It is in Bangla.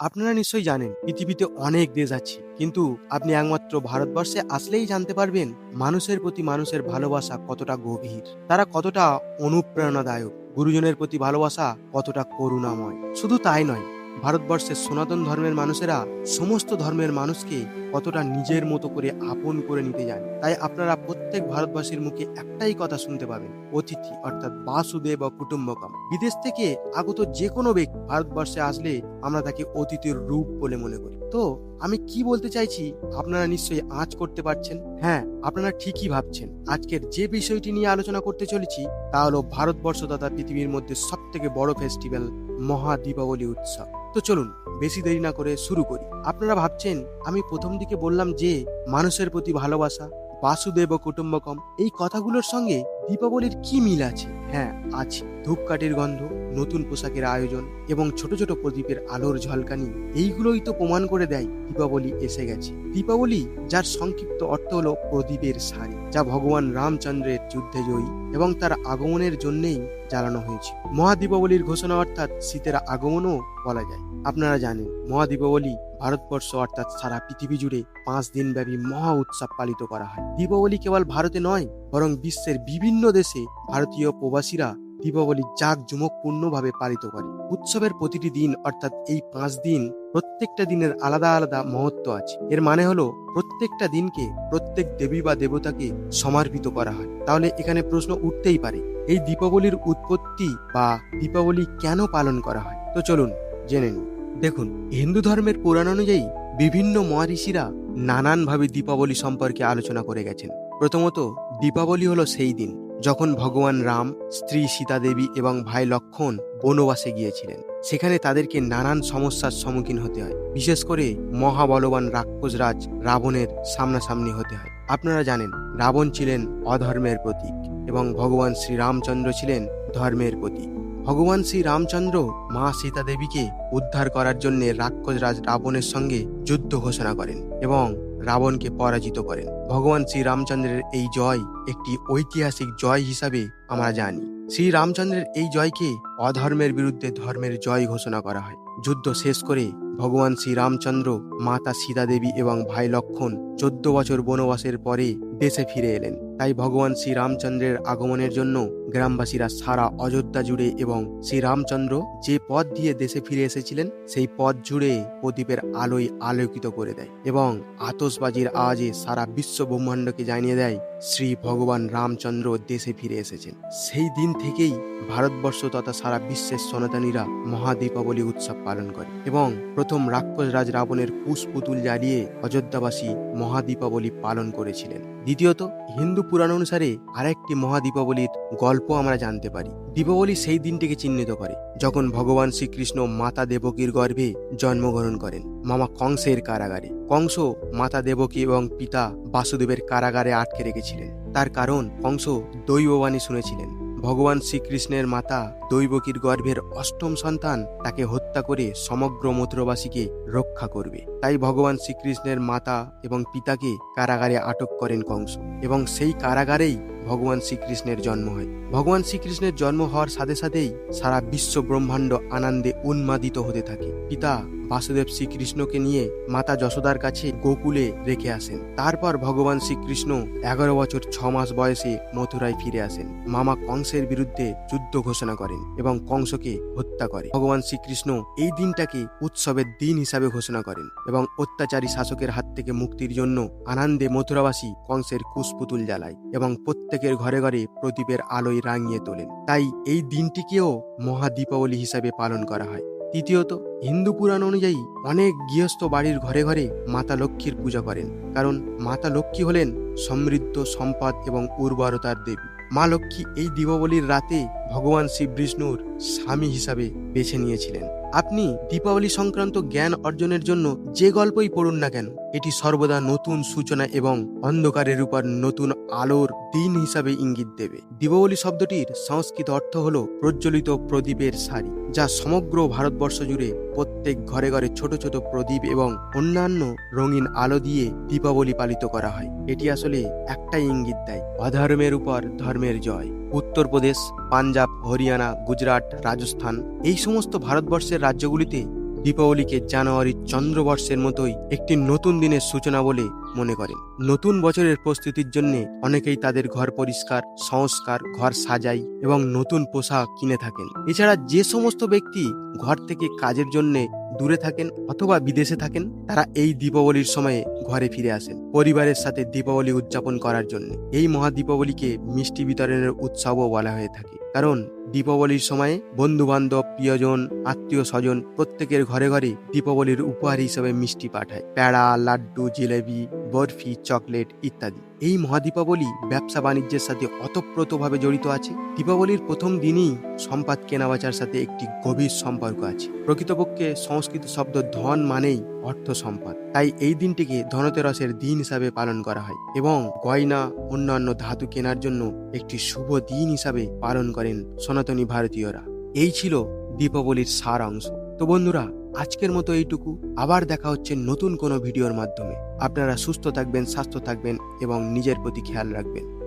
আপনারা নিশ্চয়ই জানেন, পৃথিবীতে অনেক দেশ আছে। কিন্তু আপনি একমাত্র ভারতবর্ষে আসলেই জানতে পারবেন, মানুষের প্রতি মানুষের ভালোবাসা কতটা গভীর। তারা কতটা অনুপ্রেরণাদায়ক, গুরুজনের প্রতি ভালোবাসা কতটা করুণাময়। শুধু তাই নয় ভারতবর্ষের সনাতন ধর্মের মানুষেরা সমস্ত ধর্মের মানুষকে কতটা নিজের মতো করে আপন করে নিতে জানে তাই আপনারা প্রত্যেক ভারতবাসীর মুখে একটাই কথা শুনতে পাবেন, অতিথি অর্থাৎ বাসুদেব কুটুম্বকম। বিদেশ থেকে আগত যে কোনো ব্যক্তি ভারতবর্ষে আসলে আমরা তাকে অতিথির রূপ বলে মনে করি। তো আমি কি বলতে চাইছি, আপনারা নিশ্চয়ই আঁচ করতে পারছেন? হ্যাঁ আপনারা ঠিকই ভাবছেন। আজকের যে বিষয়টি নিয়ে আলোচনা করতে চলেছি, তা হলো ভারতবর্ষ তথা পৃথিবীর মধ্যে সব থেকে বড় ফেস্টিভ্যাল মহা দীপাবলি উৎসব। তো চলুন, বেশি দেরি না করে শুরু করি। আপনারা ভাবছেন, আমি প্রথম দিকে বললাম যে, মানুষের প্রতি ভালোবাসা, বাসুদেব কুটুম্বকম, এই কথাগুলোর সঙ্গে দীপাবলির কি মিল আছে? হ্যাঁ আজ ধূপকাঠির গন্ধ, নতুন পোশাকের আয়োজন এবং ছোট ছোট প্রদীপের আলোর ঝলকানি, এইগুলোই তো প্রমাণ করে দেয় দীপাবলি এসে গেছে। দীপাবলি, যার সংক্ষিপ্ত অর্থ হলো প্রদীপের সারি, যা ভগবান রামচন্দ্রের যুদ্ধে জয়ী এবং তার আগমনের জন্যেই জ্বালানো হয়েছে মহাদীপাবলির ঘোষণা অর্থাৎ শীতের আগমনও বলা যায়। আপনারা জানেন, মহাদীপাবলি ভারতবর্ষ অর্থাৎ সারা পৃথিবী জুড়ে পাঁচ দিন ব্যাপী মহা উৎসব পালিত করা হয়। দীপাবলি কেবল ভারতে নয়, বরং বিশ্বের বিভিন্ন দেশে ভারতীয় প্রবাসীরা দীপাবলি জাঁকজমকপূর্ণভাবে পালিত করে। উৎসবের প্রতিটি দিন অর্থাৎ এই পাঁচ দিন প্রত্যেকটা দিনের আলাদা আলাদা মহত্ব আছে। এর মানে হলো, প্রত্যেকটা দিনকে প্রত্যেক দেবী বা দেবতাকে সমর্পিত করা হয়। তাহলে এখানে প্রশ্ন উঠতেই পারে, এই দীপাবলির উৎপত্তি বা দীপাবলি কেন পালন করা হয়? তো চলুন জেনে নিন। দেখুন, হিন্দু ধর্মের পুরাণ অনুযায়ী বিভিন্ন মহারিষিরা নানানভাবে দীপাবলি সম্পর্কে আলোচনা করে গেছেন। প্রথমত, দীপাবলি হলো সেই দিন যখন ভগবান রাম, স্ত্রী সীতা দেবী এবং ভাই লক্ষণ বনবাসে গিয়েছিলেন। সেখানে তাদেরকে নানান সমস্যার সম্মুখীন হতে হয়। বিশেষ করে মহাবলবান রাক্ষসরাজ রাবণের সামনাসামনি হতে হয়। আপনারা জানেন, রাবণ ছিলেন অধর্মের প্রতীক এবং ভগবান শ্রীরামচন্দ্র ছিলেন ধর্মের প্রতীক। ভগবান শ্রী রামচন্দ্র মা সীতা দেবীকে উদ্ধার করার জন্য রাক্ষসরাজ রাবণের সঙ্গে যুদ্ধ ঘোষণা করেন এবং রাবণকে পরাজিত করেন। ভগবান শ্রী রামচন্দ্রের এই জয় একটি ঐতিহাসিক জয় হিসাবে আমরা জানি। শ্রী রামচন্দ্রের এই জয়কে অধর্মের বিরুদ্ধে ধর্মের জয় ঘোষণা করা হয়। যুদ্ধ শেষ করে ভগবান শ্রী রামচন্দ্র, মাতা সীতা দেবী এবং ভাই লক্ষণ চোদ্দ বছর বনবাসের পরে দেশে ফিরে এলেন। তাই ভগবান শ্রী রামচন্দ্রের আগমনের জন্য গ্রামবাসীরা সারা অযোধ্যা জুড়ে এবং শ্রীরামচন্দ্র যে পথ দিয়ে দেশে ফিরে এসেছিলেন, সেই পথ জুড়ে প্রদীপের আলোয় আলোকিত করে দেয় এবং আতসবাজির আওয়াজে সারা বিশ্ব ব্রহ্মাণ্ডকে জানিয়ে দেয়, শ্রী ভগবান রামচন্দ্র দেশে ফিরে এসেছেন। সেই দিন থেকেই ভারতবর্ষ তথা সারা বিশ্বের সনাতনীরা মহাদীপাবলি উৎসব পালন করে এবং প্রথম রাক্ষস রাজ রাবণের কুশ পুতুল জ্বালিয়ে অযোধ্যাবাসী মহাদীপাবলি পালন করেছিলেন। দ্বিতীয়ত, হিন্দু পুরাণ অনুসারে আরেকটি মহাদীপাবলির গল্প আমরা জানতে পারি। দীপাবলি সেই দিনটিকে চিহ্নিত করে, যখন ভগবান শ্রীকৃষ্ণ মাতা দেবকীর গর্ভে জন্মগ্রহণ করেন। মামা কংসের কারাগারে। কংস মাতা দেবকী এবং পিতা বাসুদেবের কারাগারে আটকে রেখেছিলেন। তার কারণ কংস দৈববাণী শুনেছিলেন। ভগবান শ্রীকৃষ্ণের মাতা দৈবকীর গর্ভের অষ্টম সন্তান তাকে হত্যা করে সমগ্র মথুরবাসীকে রক্ষা করবে। তাই ভগবান শ্রীকৃষ্ণের মাতা এবং পিতাকে কারাগারে আটক করেন কংস। এবং সেই কারাগারেই ভগবান শ্রীকৃষ্ণের জন্ম হয়। ভগবান শ্রীকৃষ্ণের জন্ম হওয়ার সাথে সাথেই সারা বিশ্ব ব্রহ্মাণ্ড আনন্দে উন্মাদিত হতে থাকে। পিতা বাসুদেব শ্রীকৃষ্ণকে নিয়ে মাতা যশোদার কাছে গোকুলে রেখে আসেন। তারপর ভগবান শ্রীকৃষ্ণ এগারো বছর ছ মাস বয়সে মথুরায় ফিরে আসেন। মামা কংসের বিরুদ্ধে যুদ্ধ ঘোষণা করেন এবং কংসকে হত্যা করে। ভগবান শ্রীকৃষ্ণ এই দিনটাকে উৎসবের দিন হিসাবে ঘোষণা করেন এবং অত্যাচারী শাসকের হাত থেকে মুক্তির জন্য আনন্দে মথুরাবাসী কংসের কুশপুতুল জ্বালায় এবং প্রত্যেকের ঘরে ঘরে প্রদীপের আলোয় রাঙিয়ে তোলেন। তাই এই দিনটিকেও মহা হিসাবে পালন করা হয়। তৃতীয়ত, হিন্দু পুরাণ অনুযায়ী অনেক গৃহস্থ বাড়ির ঘরে ঘরে মাতা লক্ষ্মীর পূজা করেন। কারণ মাতা লক্ষ্মী হলেন সমৃদ্ধ, সম্পদ এবং উর্বরতার দেবী। মা লক্ষ্মী এই দীপাবলির রাতে ভগবান শ্রী বিষ্ণুর স্বামী হিসাবে বেছে নিয়েছিলেন। আপনি দীপাবলি সংক্রান্ত জ্ঞান অর্জনের জন্য যে গল্পই পড়ুন না কেন, এটি সর্বদা নতুন সূচনা এবং অন্ধকারের উপর নতুন আলোর দিন হিসাবে ইঙ্গিত দেবে। দীপাবলি শব্দটির সংস্কৃত অর্থ হল প্রজ্বলিত প্রদীপের সারি, যা সমগ্র ভারতবর্ষ জুড়ে প্রত্যেক ঘরে ঘরে ছোট ছোট প্রদীপ এবং অন্যান্য রঙিন আলো দিয়ে দীপাবলি পালিত করা হয়। এটি আসলে একটাই ইঙ্গিত দেয়, অধর্মের উপর ধর্মের জয়। উত্তরপ্রদেশ পাঞ্জাব, হরিয়ানা, গুজরাট, রাজস্থান এই সমস্ত ভারতবর্ষের রাজ্যগুলিতে দীপাবলিকে জানুয়ারির চন্দ্রবর্ষের মতোই একটি নতুন দিনের সূচনা বলে মনে করেন। নতুন বছরের প্রস্তুতির জন্য অনেকেই তাদের ঘর পরিষ্কার, সংস্কার, ঘর সাজাই এবং নতুন পোশাক কিনে থাকেন। এছাড়া যে সমস্ত ব্যক্তি ঘর থেকে কাজের জন্য দূরে থাকেন অথবা বিদেশে থাকেন, তারা এই দীপাবলির সময়ে ঘরে ফিরে আসেন পরিবারের সাথে দীপাবলি উদযাপন করার জন্য। এই মহা দীপাবলিকে মিষ্টি বিতরণের উৎসবও বলা হয়ে থাকে। কারণ দীপাবলির সময়ে বন্ধু বান্ধব প্রিয়জন আত্মীয় স্বজন প্রত্যেকের ঘরে ঘরে দীপাবলির উপহার হিসেবে মিষ্টি পাঠায়। প্যাড়া লাড্ডু, জিলেবি বরফি, চকলেট ইত্যাদি। এই মহাদীপাবলি ব্যবসা বাণিজ্যের সাথে অতপ্রতভাবে জড়িত আছে। দীপাবলির প্রথম দিনই সম্পদ কেনাবেচার সাথে একটি গভীর সম্পর্ক আছে। প্রকৃতপক্ষে সংস্কৃত শব্দ ধন মানেই অর্থ সম্পদ। তাই এই দিনটিকে ধনতেরসের দিন হিসাবে পালন করা হয় এবং গয়না, অন্যান্য ধাতু কেনার জন্য একটি শুভ দিন হিসাবে পালন করেন সনাতনী ভারতীয়রা। এই ছিল দীপাবলির সার অংশ তো বন্ধুরা আজকের মতো এইটুকু। আবার দেখা হচ্ছে নতুন কোনো ভিডিওর মাধ্যমে। আপনারা সুস্থ থাকবেন, স্বাস্থ্য থাকবেন এবং নিজের প্রতি খেয়াল রাখবেন।